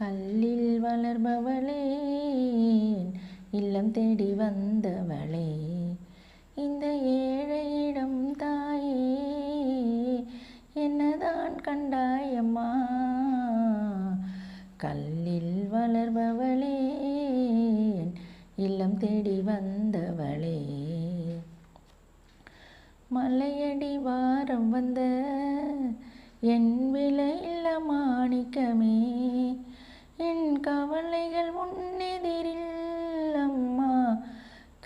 கல்லில் வளர்பவளே இல்லம் தேடி வந்தவளே. இந்த ஏழையிடம் தாயே என்னதான் கண்டாயம்மா கல்லில் வளர்பவளே இல்லம் தேடி வந்தவளே. மலையடி வாரம் வந்த என் விலையில்ல மாணிக்கமே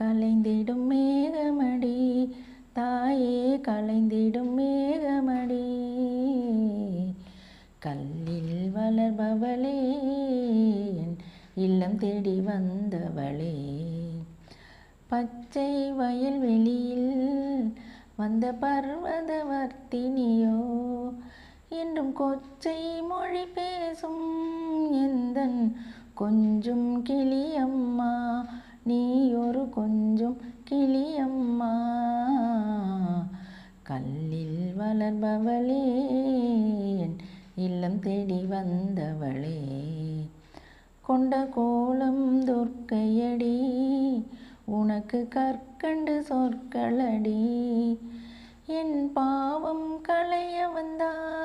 கலைந்திடும் மேகமடி தாயே கலைந்திடும் மேகமடி. கல்லில் வளர்பவளே என் இல்லம் தேடி வந்தவளே. பச்சை வயல் வெளியில் வந்த பர்வதவர்த்தினியோ என்றும் கொச்சை மொழி பேசும் எந்தன் கொஞ்சம் கிளியம்மா. கிளியம்மா. கல்லில் வளர்பவளே என் இல்லம் தேடி வந்தவளே. கொண்ட கோலம் துர்க்கையடி உனக்கு கற்கண்டு சொற்களடி. என் பாவம் களைய வந்தாயம்மா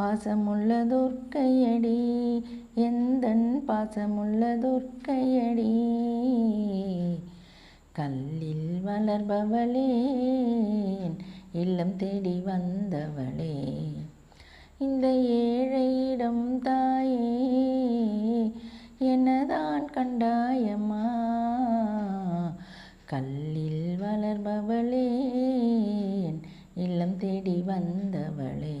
பாசமுள்ள துர்க்கையடி எந்தன் பாசமுள்ள துர்க்கையடி கல்லில் வளர்பவளே இல்லம் தேடி வந்தவளே. இந்த ஏழையிடம் தாயே எனதான் கண்டாயம்மா. கல்லில் வளர்பவளே இல்லம் தேடி வந்தவளே.